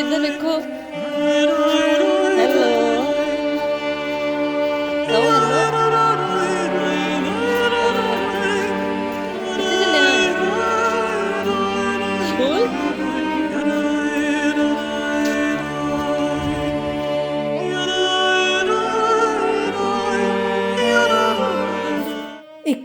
ਇੱਧਰ ਵੇਖੋ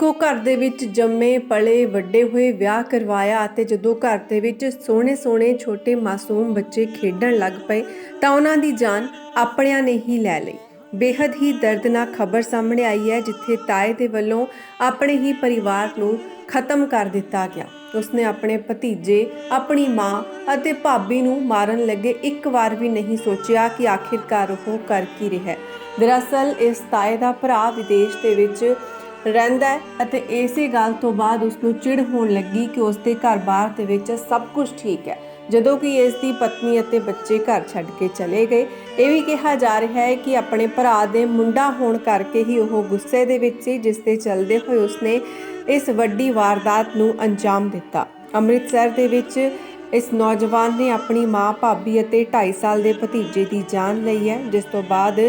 ਇੱਕੋ ਘਰ ਦੇ ਵਿੱਚ ਜੰਮੇ, ਪਲੇ, ਵੱਡੇ ਹੋਏ ਵਿਆਹ ਕਰਵਾਇਆ ਅਤੇ ਜਦੋਂ ਘਰ ਦੇ ਵਿੱਚ ਸੋਹਣੇ ਸੋਹਣੇ ਛੋਟੇ ਮਾਸੂਮ ਬੱਚੇ ਖੇਡਣ ਲੱਗ ਪਏ ਤਾਂ ਉਹਨਾਂ ਦੀ ਜਾਨ ਆਪਣਿਆਂ ਨੇ ਹੀ ਲੈ ਲਈ। ਬੇहद ਹੀ ਦਰਦਨਾਕ ਖਬਰ ਸਾਹਮਣੇ ਆਈ ਹੈ, ਜਿੱਥੇ ਤਾਏ ਦੇ ਵੱਲੋਂ ਆਪਣੇ ਹੀ ਪਰਿਵਾਰ ਨੂੰ ਖਤਮ ਕਰ ਦਿੱਤਾ ਗਿਆ। ਉਸਨੇ ਆਪਣੇ ਭਤੀਜੇ, ਆਪਣੀ ਮਾਂ ਅਤੇ ਭਾਬੀ ਨੂੰ ਮਾਰਨ ਲੱਗੇ ਇੱਕ ਵਾਰ ਵੀ ਨਹੀਂ ਸੋਚਿਆ ਕਿ ਆਖਿਰਕਾਰ ਉਹ ਕਰ ਕੀ ਰਿਹਾ ਹੈ। ਦਰਅਸਲ, ਇਸ ਤਾਏ ਦਾ ਭਰਾ ਵਿਦੇਸ਼ ਦੇ ਵਿੱਚ ਰਹਿੰਦਾ ਹੈ ਅਤੇ ਇਸੇ ਗੱਲ ਤੋਂ ਬਾਅਦ ਉਸ ਨੂੰ ਚਿੜ ਹੋਣ ਲੱਗੀ ਕਿ ਉਸ ਦੇ ਘਰ-ਬਾਰ ਦੇ ਵਿੱਚ ਸਭ ਕੁਝ ਠੀਕ ਹੈ। ਜਦੋਂ ਕਿ ਇਸ ਦੀ ਪਤਨੀ ਅਤੇ ਬੱਚੇ ਘਰ ਛੱਡ ਕੇ ਚਲੇ ਗਏ। ਇਹ ਵੀ ਕਿਹਾ ਜਾ ਰਿਹਾ ਹੈ ਕਿ ਆਪਣੇ ਭਰਾ ਦੇ ਮੁੰਡਾ ਹੋਣ ਕਰਕੇ ਹੀ ਉਹ ਗੁੱਸੇ ਦੇ ਵਿੱਚ ਸੀ, ਜਿਸ ਦੇ ਚੱਲਦੇ ਹੋਏ ਉਸਨੇ ਇਸ ਵੱਡੀ ਵਾਰਦਾਤ ਨੂੰ ਅੰਜਾਮ ਦਿੱਤਾ। ਅੰਮ੍ਰਿਤਸਰ ਦੇ ਵਿੱਚ ਇਸ ਨੌਜਵਾਨ ਨੇ ਆਪਣੀ ਮਾਂ, ਭਾਬੀ ਅਤੇ 2.5 ਸਾਲ ਦੇ ਭਤੀਜੇ ਦੀ ਜਾਨ ਲਈ ਹੈ, ਜਿਸ ਤੋਂ ਬਾਅਦ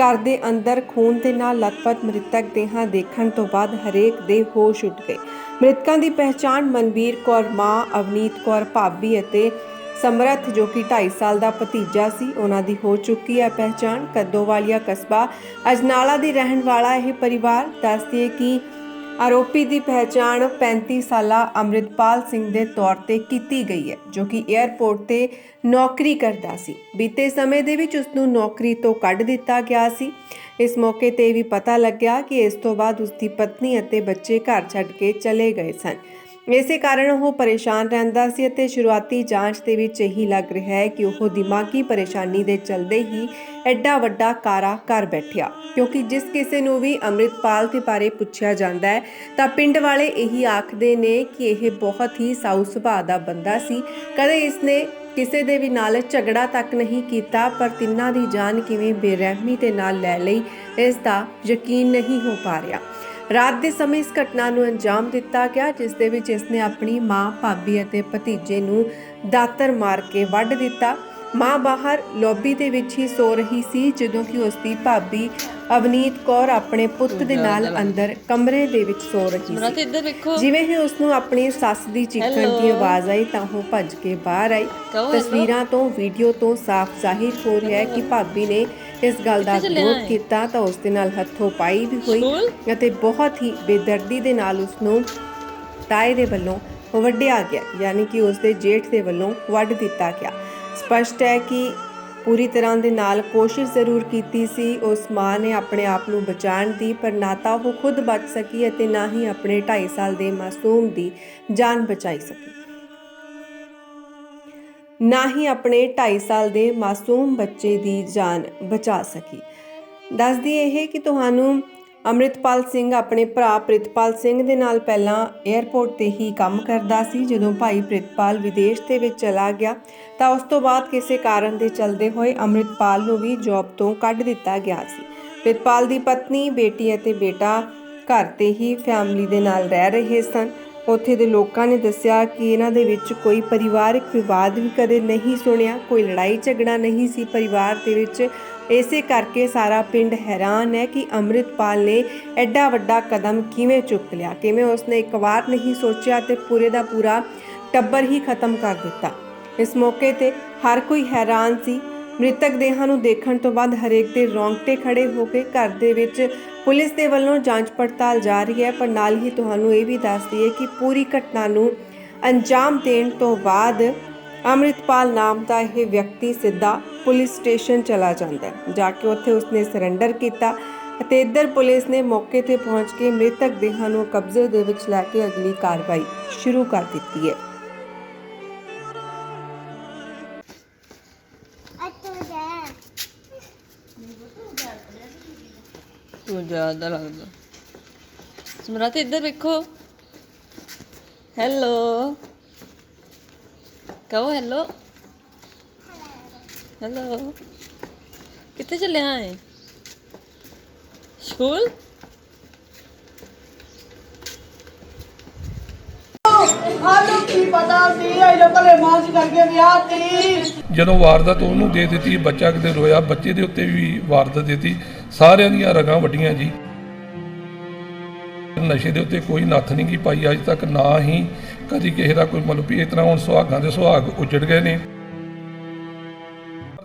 ਘਰ ਦੇ ਅੰਦਰ ਖੂਨ ਦੇ ਨਾਲ ਲਤਪਤ ਮ੍ਰਿਤਕ ਦੇਹਾਂ ਦੇਖਣ ਤੋਂ ਬਾਅਦ ਹਰੇਕ ਦੇ ਹੋਸ਼ ਉੱਡ ਗਏ। ਮ੍ਰਿਤਕਾਂ ਦੀ ਪਹਿਚਾਣ ਮਨਵੀਰ ਕੌਰ, ਮਾਂ ਅਵਨੀਤ ਕੌਰ, ਭਾਬੀ ਅਤੇ ਸਮਰਥ ਜੋ ਕਿ 2.5 ਸਾਲ ਦਾ ਭਤੀਜਾ ਸੀ, ਉਹਨਾਂ ਦੀ ਹੋ ਚੁੱਕੀ ਹੈ ਪਹਿਚਾਣ। ਕੱਦੋਵਾਲੀਆ ਕਸਬਾ ਅਜਨਾਲਾ ਦੇ ਰਹਿਣ ਵਾਲਾ ਇਹ ਪਰਿਵਾਰ। ਦੱਸਦੀ ਹੈ ਕਿ ਆਰੋਪੀ ਦੀ ਪਹਿਚਾਣ 35 ਸਾਲਾ ਅੰਮ੍ਰਿਤਪਾਲ ਸਿੰਘ ਦੇ ਤੌਰ ਤੇ ਕੀਤੀ ਗਈ ਹੈ, ਜੋ ਕਿ 에ਅਰਪੋਰਟ ਤੇ ਨੌਕਰੀ ਕਰਦਾ ਸੀ। ਬੀਤੇ ਸਮੇਂ ਦੇ ਵਿੱਚ ਉਸ ਨੂੰ ਨੌਕਰੀ ਤੋਂ ਕੱਢ ਦਿੱਤਾ ਗਿਆ ਸੀ। ਇਸ ਮੌਕੇ ਤੇ ਵੀ ਪਤਾ ਲੱਗਿਆ ਕਿ ਇਸ ਤੋਂ ਬਾਅਦ ਉਸ ਦੀ ਪਤਨੀ ਅਤੇ ਬੱਚੇ ਘਰ ਛੱਡ ਕੇ ਚਲੇ ਗਏ ਸਨ। ਇਸੇ ਕਾਰਨ ਉਹ ਪਰੇਸ਼ਾਨ ਰਹਿੰਦਾ ਸੀ ਅਤੇ ਸ਼ੁਰੂਆਤੀ ਜਾਂਚ ਦੇ ਵਿੱਚ ਇਹੀ ਲੱਗ ਰਿਹਾ ਹੈ ਕਿ ਉਹ ਦਿਮਾਗੀ ਪਰੇਸ਼ਾਨੀ ਦੇ ਚਲਦੇ ਹੀ ਐਡਾ ਵੱਡਾ ਕਾਰਾ ਕਰ ਬੈਠਿਆ। ਕਿਉਂਕਿ ਜਿਸ ਕਿਸੇ ਨੂੰ ਵੀ ਅੰਮ੍ਰਿਤਪਾਲ ਦੇ ਬਾਰੇ ਪੁੱਛਿਆ ਜਾਂਦਾ ਹੈ, ਤਾਂ ਪਿੰਡ ਵਾਲੇ ਇਹੀ ਆਖਦੇ ਨੇ ਕਿ ਇਹ ਬਹੁਤ ਹੀ ਸਾਊ ਸੁਭਾਅ ਦਾ ਬੰਦਾ ਸੀ। ਕਦੇ ਇਸਨੇ ਕਿਸੇ ਦੇ ਵੀ ਨਾਲ ਝਗੜਾ ਤੱਕ ਨਹੀਂ ਕੀਤਾ, ਪਰ ਤਿੰਨਾਂ ਦੀ ਜਾਨ ਕਿਵੇਂ ਬੇਰਹਿਮੀ ਦੇ ਨਾਲ ਲੈ ਲਈ, ਇਸ ਦਾ ਯਕੀਨ ਨਹੀਂ ਹੋ ਪਾ ਰਿਹਾ। ਰਾਤ ਦੇ ਸਮੇਂ ਇਸ ਘਟਨਾ ਨੂੰ ਅੰਜਾਮ ਦਿੱਤਾ ਗਿਆ ਜਿਸ ਦੇ ਵਿੱਚ ਇਸਨੇ ਆਪਣੀ ਮਾਂ ਭਾਬੀ ਅਤੇ ਭਤੀਜੇ ਨੂੰ ਦਾਤਰ ਮਾਰ ਕੇ ਵੱਢ ਦਿੱਤਾ। ਮਾਂ ਬਾਹਰ ਲੌਬੀ ਦੇ ਵਿੱਚ ਹੀ ਸੋ ਰਹੀ ਸੀ ਜਦੋਂ ਕਿ ਉਸ ਦੀ ਭਾਬੀ ਅਵਨੀਤ ਕੌਰ ਆਪਣੇ ਪੁੱਤ ਦੇ ਨਾਲ ਅੰਦਰ ਕਮਰੇ ਦੇ ਵਿੱਚ ਸੋ ਰਹੀ ਸੀ। ਜਿਵੇਂ ਹੀ ਉਸ ਨੂੰ ਆਪਣੀ ਸੱਸ ਦੀ ਚੀਖਣ ਦੀ. ਆਵਾਜ਼ ਆਈ ਤਾਂ ਉਹ ਭੱਜ ਕੇ ਬਾਹਰ ਆਈ. ਤਸਵੀਰਾਂ ਤੋਂ ਵੀਡੀਓ ਤੋਂ ਸਾਫ਼ ਜ਼ਾਹਿਰ ਹੋ ਰਿਹਾ ਹੈ ਕਿ ਭਾਬੀ ਨੇ ਇਸ ਗੱਲ ਦਾ ਵਿਰੋਧ? ਕੀਤਾ ਤਾਂ ਉਸ ਦੇ ਨਾਲ ਹੱਥੋਂ ਪਾਈ ਵੀ ਹੋਈ? ਅਤੇ ਬਹੁਤ ਹੀ ਬੇਦਰਦੀ ਦੇ ਨਾਲ ਉਸ ਨੂੰ ਤਾਏ ਦੇ ਵੱਲੋਂ ਵੱਢਿਆ ਗਿਆ ਯਾਨੀ ਕਿ ਉਸ ਦੇ ਜੇਠ ਦੇ ਵੱਲੋਂ ਵੱਢ ਦਿੱਤਾ ਗਿਆ ਸਪਸ਼ਟ ਹੈ ਕਿ ਪੂਰੀ ਤਰ੍ਹਾਂ ਦੇ ਨਾਲ ਕੋਸ਼ਿਸ਼ ਜ਼ਰੂਰ ਕੀਤੀ ਸੀ ਉਸ ਮਾਂ ਨੇ ਆਪਣੇ ਆਪ ਨੂੰ ਬਚਾਉਣ ਦੀ ਪਰ ਨਾ ਤਾਂ ਉਹ ਖੁਦ ਬਚ ਸਕੀ ਅਤੇ ਨਾ ਹੀ ਆਪਣੇ 2.5 ਸਾਲ ਦੇ ਮਾਸੂਮ ਦੀ ਜਾਨ ਬਚਾਈ ਸਕੀ ਨਾ ਹੀ ਆਪਣੇ 2.5 ਸਾਲ ਦੇ ਮਾਸੂਮ ਬੱਚੇ ਦੀ ਜਾਨ ਬਚਾ ਸਕੀ। ਦੱਸਦੀ ਇਹ ਕਿ ਤੁਹਾਨੂੰ ਅੰਮ੍ਰਿਤਪਾਲ ਸਿੰਘ ਆਪਣੇ ਭਰਾ ਪ੍ਰਿਤਪਾਲ ਸਿੰਘ ਦੇ ਨਾਲ ਪਹਿਲਾਂ 에ਅਰਪੋਰਟ ਤੇ ਹੀ ਕੰਮ ਕਰਦਾ ਸੀ। ਜਦੋਂ ਭਾਈ ਪ੍ਰਿਤਪਾਲ ਵਿਦੇਸ਼ ਦੇ ਵਿੱਚ ਚਲਾ ਗਿਆ, ਤਾਂ ਉਸ ਤੋਂ ਬਾਅਦ ਕਿਸੇ ਕਾਰਨ ਦੇ ਚਲਦੇ ਹੋਏ ਅੰਮ੍ਰਿਤਪਾਲ ਨੂੰ ਵੀ ਜੌਬ ਤੋਂ ਕੱਢ ਦਿੱਤਾ ਗਿਆ ਸੀ। ਪ੍ਰਿਤਪਾਲ ਦੀ ਪਤਨੀ, ਬੇਟੀ ਅਤੇ ਬੇਟਾ ਘਰ ਤੇ ਹੀ ਫੈਮਿਲੀ ਦੇ ਨਾਲ ਰਹਿ ਰਹੇ ਸਨ। ਉੱਥੇ ਦੇ ਲੋਕਾਂ ਨੇ ਦੱਸਿਆ ਕਿ ਇਹਨਾਂ ਦੇ ਵਿੱਚ ਕੋਈ ਪਰਿਵਾਰਕ ਵਿਵਾਦ ਵੀ ਕਦੇ ਨਹੀਂ ਸੁਣਿਆ, ਕੋਈ ਲੜਾਈ ਝਗੜਾ ਨਹੀਂ ਸੀ ਪਰਿਵਾਰ ਦੇ ਵਿੱਚ। ਇਸੇ ਕਰਕੇ ਸਾਰਾ ਪਿੰਡ ਹੈਰਾਨ ਹੈ ਕਿ ਅੰਮ੍ਰਿਤਪਾਲ ਨੇ ਐਡਾ ਵੱਡਾ ਕਦਮ ਕਿਵੇਂ ਚੁੱਕ ਲਿਆ। ਕਿਵੇਂ ਉਸਨੇ ਇੱਕ ਵਾਰ ਨਹੀਂ ਸੋਚਿਆ ਤੇ ਪੂਰੇ ਦਾ ਪੂਰਾ ਟੱਬਰ ਹੀ ਖਤਮ ਕਰ ਦਿੱਤਾ। ਇਸ ਮੌਕੇ ਤੇ ਹਰ ਕੋਈ ਹੈਰਾਨ ਸੀ ਮ੍ਰਿਤਕ ਦੇਹਾਂ ਨੂੰ ਦੇਖਣ ਤੋਂ ਬਾਅਦ ਹਰੇਕ ਦੇ ਰੌਂਗਟੇ ਖੜੇ ਹੋ ਕੇ ਘਰ ਦੇ ਵਿੱਚ ਪੁਲਿਸ ਦੇ ਵੱਲੋਂ ਜਾਂਚ ਪੜਤਾਲ ਜਾਰੀ ਹੈ, ਪਰ ਨਾਲ ਹੀ ਤੁਹਾਨੂੰ ਇਹ ਵੀ ਦੱਸ ਦਈਏ ਕਿ ਪੂਰੀ ਘਟਨਾ ਨੂੰ ਅੰਜਾਮ ਦੇਣ ਤੋਂ ਬਾਅਦ ਅੰਮ੍ਰਿਤਪਾਲ ਨਾਮ ਦਾ ਇਹ ਵਿਅਕਤੀ ਸਿੱਧਾ ਪੁਲਿਸ ਸਟੇਸ਼ਨ ਚਲਾ ਜਾਂਦਾ ਹੈ, ਜਾ ਕੇ ਉੱਥੇ ਉਸਨੇ ਸਰੈਂਡਰ ਕੀਤਾ ਅਤੇ ਇੱਧਰ ਪੁਲਿਸ ਨੇ ਮੌਕੇ ਤੇ ਪਹੁੰਚ ਕੇ ਮ੍ਰਿਤਕ ਦੇਹਾਂ ਨੂੰ ਕਬਜ਼ੇ ਦੇ ਵਿੱਚ ਲੈ ਕੇ ਅਗਲੀ ਕਾਰਵਾਈ ਸ਼ੁਰੂ ਕਰ ਦਿੱਤੀ ਹੈ। ਤੂੰ ਜ਼ਿਆਦਾ ਲੱਗਦਾ। ਸਮਰਾ ਇੱਧਰ ਵੇਖੋ। ਹੈਲੋ ਕਹੋ ਹੈਲੋ ਹੈਲੋ ਕਿੱਥੇ ਚੱਲਿਆ ਆਏ ਸਕੂਲ ਸਾਨੂੰ ਕੀ ਪਤਾ ਸੀ ਇਹ ਜੋ ਭਲੇ ਕਰਕੇ ਵਿਆਹ ਤੀ। ਜਦੋਂ ਵਾਰਦਾਤ ਉਹਨੂੰ ਦੇ ਦਿੱਤੀ, ਬੱਚਾ ਕਿਤੇ ਰੋਇਆ, ਬੱਚੇ ਦੇ ਉੱਤੇ ਵੀ ਵਾਰਦਾਤ ਦਿੱਤੀ, ਸਾਰਿਆਂ ਦੀਆਂ ਰਗਾਂ ਵੱਡੀਆਂ ਜੀ। ਨਸ਼ੇ ਦੇ ਉੱਤੇ ਕੋਈ ਨੱਥ ਨਹੀਂ ਕੀ ਪਾਈ, ਅੱਜ ਤੱਕ ਨਾ ਹੀ ਕਦੀ ਕਿਸੇ ਦਾ ਕੋਈ ਮਤਲਬ ਵੀ ਇਸ ਤਰ੍ਹਾਂ ਹੁਣ ਸੁਹਾਗਾਂ ਦੇ ਸੁਹਾਗ ਉਜੜ ਗਏ ਨੇ।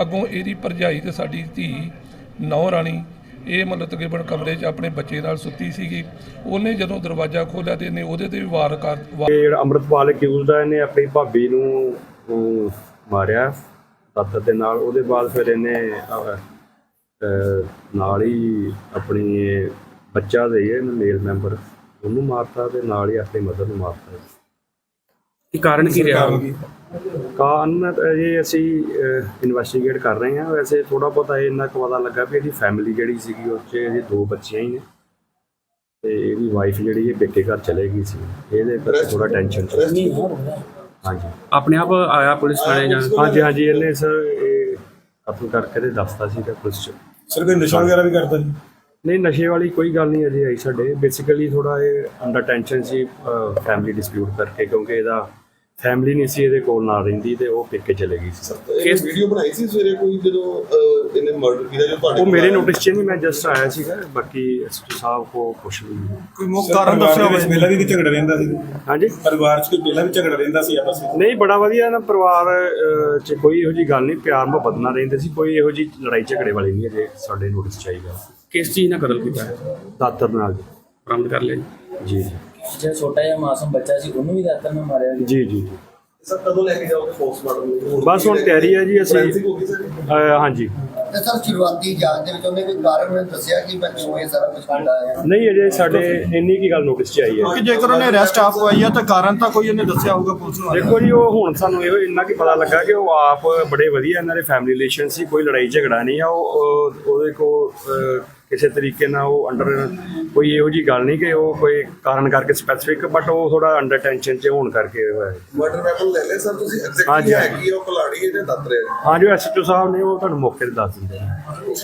ਅੱਗੋਂ ਇਹਦੀ ਭਰਜਾਈ ਤੇ ਸਾਡੀ ਧੀ ਨੌ ਰਾਣੀ ਇਹ ਮਤਲਬ ਤਕਰੀਬਨ ਕਮਰੇ 'ਚ ਆਪਣੇ ਬੱਚੇ ਨਾਲ ਸੁੱਤੀ ਸੀਗੀ। ਉਹਨੇ ਜਦੋਂ ਦਰਵਾਜ਼ਾ ਖੋਲ੍ਹਿਆ ਤੇ ਇਹਨੇ ਉਹਦੇ ਤੇ ਵੀ ਵਾਰ ਕਰ ਵਾ- ਇਹ ਜਿਹੜਾ ਅੰਮ੍ਰਿਤਪਾਲ ਅਕਿਊਜ਼ ਦਾ ਇਹਨੇ ਆਪਣੀ ਭਾਬੀ ਨੂੰ ਅਮ, ਮਾਰਿਆ ਦਾਤਰ ਦੇ ਨਾਲ। ਉਹਦੇ ਬਾਅਦ ਫਿਰ ਇਹਨੇ ਅਹ, ਅਹ, ਨਾਲ ਹੀ ਆਪਣੀ ਇਹ ਬੱਚਾ ਦੇ ਇਹਨੇ ਮੇਲ ਮੈਂਬਰ ਉਹਨੂੰ ਮਾਰਤਾ ਤੇ ਨਾਲ ਹੀ ਆਪਣੀ ਮਦਰ ਨੂੰ ਮਾਰਤਾ। ਕੀ ਕਾਰਨ ਕੀ ਰਿਹਾ? ਕਾਰਨ ਇਹ ਅਸੀਂ ਇਨਵੈਸਟੀਗੇਟ ਕਰ ਰਹੇ ਹਾਂ। ਵੈਸੇ ਥੋੜਾ ਬਹੁਤਾ ਇਹ ਇੰਨਾ ਕੁ ਪਤਾ ਲੱਗਾ ਵੀ ਇਹਦੀ ਫੈਮਿਲੀ ਜਿਹੜੀ ਸੀਗੀ ਉਹ 'ਚ ਇਹਦੀ ਦੋ ਬੱਚੀਆਂ ਹੀ ਨੇ। ਤੇ ਇਹਦੀ ਵਾਈਫ ਜਿਹੜੀ ਇਹ ਪੇਕੇ ਘਰ ਚਲੇ ਗਈ ਸੀ। ਇਹਦੇ ਕਰਕੇ ਥੋੜਾ ਟੈਨਸ਼ਨ ਚ ਹਾਂਜੀ। ਆਪਣੇ ਆਪ ਆਇਆ ਪੁਲਿਸ ਥਾਣੇ ਜਾਂ? ਹਾਂਜੀ ਹਾਂਜੀ ਇਹਨੇ ਸਰ ਇਹ ਕਤਲ ਕਰਕੇ ਤੇ ਦੱਸਤਾ ਸੀ ਤੇ ਪੁਲਿਸ ਚ। ਸਰ ਕੋਈ ਨਸ਼ਾ ਵਗੈਰਾ ਵੀ ਕਰਦਾ ਜੀ ਨਹੀਂ ਨਸ਼ੇ ਵਾਲੀ ਕੋਈ ਗੱਲ ਨਹੀਂ ਅਜੇ ਆਈ ਸਾਡੇ। ਬੇਸਿਕਲੀ ਥੋੜਾ ਇਹ ਅੰਡਰ ਟੈਨਸ਼ਨ ਸੀ ਫੈਮਿਲੀ ਡਿਸਪਿਊਟ ਕਰਕੇ ਕਿਉਂਕਿ ਇਹਦਾ ਫੈਮਿਲੀ ਨਹੀਂ ਸੀ ਇਹਦੇ ਕੋਲ ਨਾਲ ਰਹਿੰਦੀ ਤੇ ਉਹ ਪੇਕੇ ਚਲੇ ਗਈ ਸੀ ਇਹ ਵੀਡੀਓ ਬਣਾਈ ਸੀ ਸਵੇਰੇ ਕੋਈ ਜਦੋਂ ਅਹ, ਇਹਨੇ ਮਰਡਰ ਕੀਤਾ ਜੋ ਤੁਹਾਡੇ ਉਹ ਕੋਲ ਮੇਰੇ ਆਇਆ? ਨੋਟਿਸ 'ਚ ਨਹੀਂ ਮੈਂ ਜਸਟ ਆਇਆ ਸੀਗਾ ਬਾਕੀ ਐਸਪੀ ਸਾਹਿਬ ਕੋ ਪੁੱਛ ਲਈ ਕੋਈ ਮੁੱਖ ਕਾਰਨ ਦੱਸਿਆ ਹੋਵੇ। ਪਹਿਲਾਂ ਵੀ ਕਿ ਝਗੜਾ ਰਹਿੰਦਾ ਸੀ? ਹਾਂਜੀ? ਪਰਿਵਾਰ 'ਚ ਕੋਈ ਪਹਿਲਾਂ ਵੀ ਝਗੜਾ ਰਹਿੰਦਾ ਸੀ ਆਪਸ ਵਿੱਚ? ਨਹੀਂ ਬੜਾ ਵਧੀਆ ਨਾ ਪਰਿਵਾਰ ਅਹ, 'ਚ ਕੋਈ ਇਹੋ ਜੀ ਗੱਲ ਨਹੀਂ ਪਿਆਰ ਮੁਹੱਬਤ ਨਾਲ ਰਹਿੰਦੇ ਸੀ ਕੋਈ ਇਹੋ ਜੀ ਲੜਾਈ ਝਗੜੇ ਵਾਲੀ ਨਹੀਂ ਅਜੇ ਸਾਡੇ ਨੋਟਿਸ 'ਚ ਆਈ ਗੱਲ। ਕਿਸ ਚੀਜ਼ ਨਾਲ ਕਤਲ ਕੀਤਾ? ਹੈ ਦਾਤਰ ਨਾਲ। ਬਰਾਮਦ ਕਰ ਲਿਆ ਜੀ? ਜੀ। ਜਿਹੜਾ ਛੋਟਾ ਜਿਹਾ ਮਾਸੂਮ ਬੱਚਾ ਸੀ ਉਹਨੂੰ ਵੀ ਦਾਤਰ ਨਾਲ ਮਾਰਿਆ ਗਿਆ। ਜੀ ਜੀ ਜੀ। ਸਰ ਕਦੋਂ ਲੈ ਕੇ ਜਾਓਗੇ ਪੋਸਟਮਾਰਟਮ ਬਸ ਹੁਣ ਤਿਆਰੀ ਹੈ ਜੀ ਅਸੀਂ। Forensic ਹੋ ਗਈ ਸਰ। ਅਹ, ਹਾਂਜੀ। ਤੇ ਸਰ ਸ਼ੁਰੂਆਤੀ ਜਾਂਚ ਦੇ ਵਿੱਚ ਉਹਨੇ ਕੋਈ ਕਾਰਨ ਮੈਨੂੰ ਦੱਸਿਆ ਕਿ ਮੈਂ ਕਿਉਂ ਇਹ ਸਾਰਾ ਕੁਝ ਕਰਦਾ ਹੈ ਨਹੀਂ ਅਜੇ ਸਾਡੇ ਇੰਨੀ ਕੀ ਗੱਲ ਨੋਟਿਸ 'ਚ ਆਈ ਹੈ। ਕਿ ਜੇਕਰ ਉਹਨੇ ਅਰੈਸਟ ਆਪ ਹੋਈ ਆ ਤਾਂ ਕਾਰਨ ਤਾਂ ਕੋਈ ਉਹਨੇ ਦੱਸਿਆ ਹੋਊਗਾ ਪੁਲਿਸ ਨੂੰ। ਦੇਖੋ ਜੀ ਉਹ ਹੁਣ ਸਾਨੂੰ ਇਹੋ ਇੰਨਾ ਕੀ ਪਤਾ ਲੱਗਾ ਕਿ ਉਹ ਆਪ ਬੜੇ ਵਧੀਆ ਇਹਨਾਂ ਦੇ ਫੈਮਿਲੀ ਰਿਲੇਸ਼ਨ ਸੀ ਕੋਈ ਲੜਾਈ ਝਗੜਾ ਨਹੀਂ ਆ ਉਹ ਉਹ- ਉਹਦੇ ਕੋ ਕਿਸੇ ਤਰੀਕੇ ਨਾਲ ਉਹ ਅੰਡਰ ਕੋਈ ਇਹੋ ਜੀ ਗੱਲ ਨਹੀਂ ਕਿ ਉਹ ਕੋਈ ਕਾਰਨ ਕਰਕੇ ਸਪੈਸੀਫਿਕ ਬਟ ਉਹ ਥੋੜਾ ਅੰਡਰ ਟੈਨਸ਼ਨ 'ਚ ਹੋਣ ਕਰਕੇ ਹੋਇਆ। ਹੈ। ਮਰਡਰ ਵੈਪਨ ਲੈ ਲੈ ਸਰ ਤੁਸੀਂ ਐਗਜ਼ੈਕਟਲੀ ਹੈ? ਕੀ ਉਹ ਕੁਲਾੜੀ ਹੈ ਜਾਂ ਦਾਤਰ ਹੈ ਹਾਂ ਜੋ ਐਸਐਚਓ ਸਾਹਿਬ ਨੇ ਉਹ ਤੁਹਾਨੂੰ ਮੌਕੇ ਤੇ ਦੱਸ ਦਿੰਦੇ ਨੇ